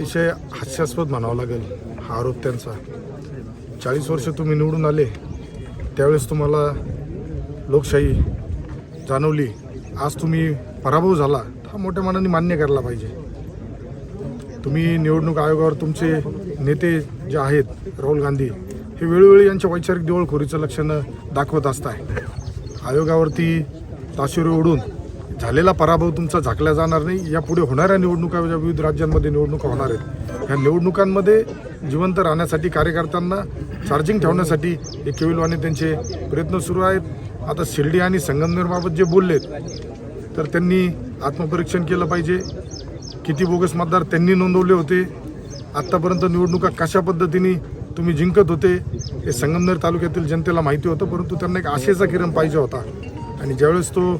अतिशय हास्यास्पद म्हणावं लागेल हा आरोप त्यांचा. चाळीस वर्ष तुम्ही निवडून आले त्यावेळेस तुम्हाला लोकशाही जाणवली. आज तुम्ही पराभव झाला हा मोठ्या मनाने मान्य करायला पाहिजे. तुम्ही निवडणूक आयोगावर तुमचे नेते जे आहेत राहुल गांधी हे वेळोवेळी यांच्या वैचारिक दिवळखोरीचं लक्षणं दाखवत असताय. आयोगावरती ताशेरे ओढून झालेला पराभव तुमचा झाकला जाणार नाही. यापुढे होणाऱ्या निवडणुका ज्या विविध राज्यांमध्ये निवडणुका होणार आहेत ह्या निवडणुकांमध्ये जिवंत राहण्यासाठी कार्यकर्त्यांना चार्जिंग ठेवण्यासाठी हे केविलवाने त्यांचे प्रयत्न सुरू आहेत. आता शिर्डी आणि संगमनेरबाबत जे बोललेत तर त्यांनी आत्मपरीक्षण केलं पाहिजे. किती बोगस मतदार त्यांनी नोंदवले होते. आत्तापर्यंत निवडणुका कशा पद्धतीने तुम्ही जिंकत होते हे संगमनेर तालुक्यातील जनतेला माहिती होतं परंतु त्यांना एक आशेचा किरण पाहिजे होता. आणि ज्यावेळेस तो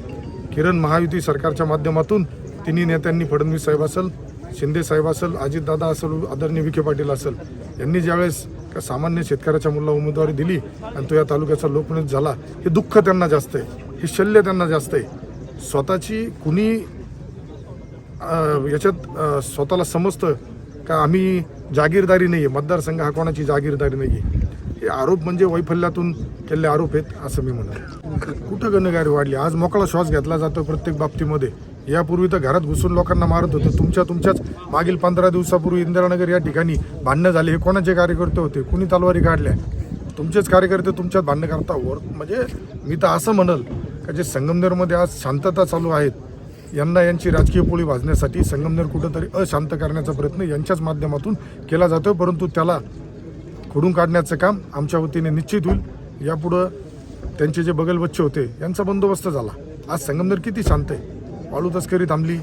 किरण महायुती सरकारच्या माध्यमातून तिन्ही नेत्यांनी फडणवीस साहेब असेल शिंदे साहेब असेल अजितदादा असेल आदरणीय विखे पाटील असेल यांनी ज्यावेळेस का सामान्य शेतकऱ्याच्या मुलाला उमेदवारी दिली आणि तो या तालुक्याचा लोकप्रिय झाला हे दुःख त्यांना जास्त आहे हे शल्य त्यांना जास्त आहे. स्वतःची कुणी याच्यात स्वतःला समजतं का आम्ही जागीरदारी नाही आहे मतदारसंघ हा कोणाची जागीरदारी नाही आहे हे आरोप म्हणजे वैफल्यातून केलेले आरोप आहेत असं मी म्हणतो कुठं गुन्हेगारी वाढली? आज मोकळा श्वास घेतला जातो प्रत्येक बाबतीमध्ये. यापूर्वी तर घरात घुसून लोकांना मारत होतं. तुमच्या तुमच्याच मागील पंधरा दिवसापूर्वी इंदिरानगर या ठिकाणी भांडणं झाले. हे कोणाचे कार्यकर्ते होते? कुणी तलवारी काढल्या? तुमचेच कार्यकर्ते तुमच्यात भांडणं करता वर म्हणजे मी तर असं म्हणल का जे संगमनेरमध्ये आज शांतता चालू आहेत यांना यांची राजकीय पोळी भाजण्यासाठी संगमनेर कुठंतरी अशांत करण्याचा प्रयत्न यांच्याच माध्यमातून केला जातो परंतु त्याला खोडून काढण्याचं काम आमच्या वतीने निश्चित होईल. यापुढं त्यांचे जे बगल बच्चे होते यांचा बंदोबस्त झाला. आज संगमनेर किती शांत आहे. वाळू तस्करी थांबली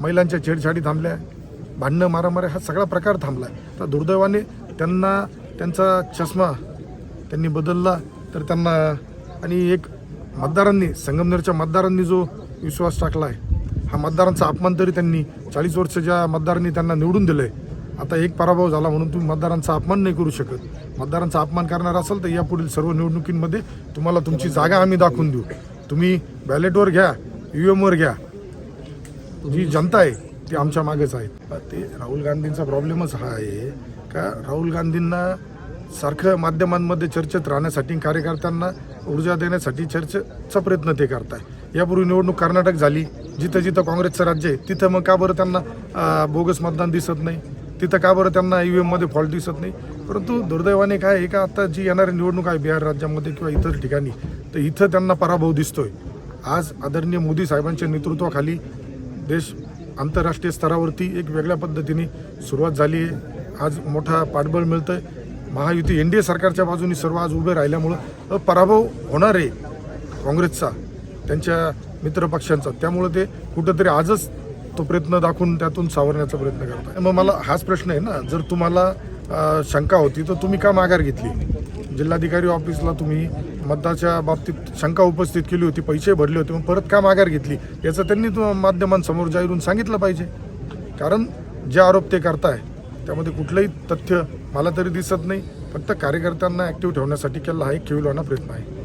महिलांच्या छेडछाडी थांबल्या भांडणं मारामारे हा सगळा प्रकार थांबला तर दुर्दैवाने त्यांना त्यांचा चष्मा त्यांनी बदलला तर त्यांना आणि एक मतदारांनी संगमनेरच्या मतदारांनी जो विश्वास टाकला आहे हा मतदारांचा अपमान तरी त्यांनी चाळीस वर्ष ज्या मतदारांनी त्यांना निवडून दिलं आहे आता एक पराभव झाला म्हणून तुम्ही मतदारांचा अपमान नाही करू शकत. मतदारांचा अपमान करणार असाल तर यापुढील सर्व निवडणुकींमध्ये तुम्हाला तुमची जागा आम्ही दाखवून देऊ. तुम्ही बॅलेटवर घ्या यू एमवर घ्या. जी जनता आहे ती आमच्या मागेच आहे. ते राहुल गांधींचा प्रॉब्लेमच हा आहे का? राहुल गांधींना सारखं माध्यमांमध्ये चर्चेत राहण्यासाठी कार्यकर्त्यांना ऊर्जा देण्यासाठी चर्चेचा प्रयत्न ते करताय. यापूर्वी निवडणूक कर्नाटक झाली. जिथं जिथं काँग्रेसचं राज्य आहे तिथं मग का बरं त्यांना बोगस मतदान दिसत नाही? तिथं का बरं त्यांना ई व्ही एममध्ये फॉल्ट दिसत नाही? परंतु दुर्दैवाने काय आहे का आता जी येणारी निवडणूक आहे बिहार राज्यामध्ये किंवा इतर ठिकाणी तर इथं त्यांना पराभव दिसतोय. आज आदरणीय मोदी साहेबांच्या नेतृत्वाखाली देश आंतरराष्ट्रीय स्तरावरती एक वेगळ्या पद्धतीने सुरुवात झाली आहे. आज मोठा पाठबळ मिळतं आहे महायुती एन डी ए सरकारच्या बाजूने सर्व आज उभे राहिल्यामुळं पराभव होणार आहे काँग्रेसचा त्यांच्या मित्रपक्षांचा. त्यामुळं ते कुठंतरी आजच तो प्रयत्न दाखवून त्यातून सावरण्याचा प्रयत्न करता मग मला हाच प्रश्न आहे ना जर तुम्हाला शंका होती तर तुम्ही का माघार घेतली? जिल्हाधिकारी ऑफिसला तुम्ही मतदाच्या बाबतीत शंका उपस्थित केली होती पैसे भरले होते मग परत का माघार घेतली? याचं त्यांनी तो माध्यमांसमोर जाहीरून सांगितलं पाहिजे. कारण जे आरोप ते करताय त्यामध्ये कुठलंही तथ्य मला तरी दिसत नाही. फक्त कार्यकर्त्यांना ॲक्टिव्ह ठेवण्यासाठी केला हा एक खेळवाना प्रयत्न आहे.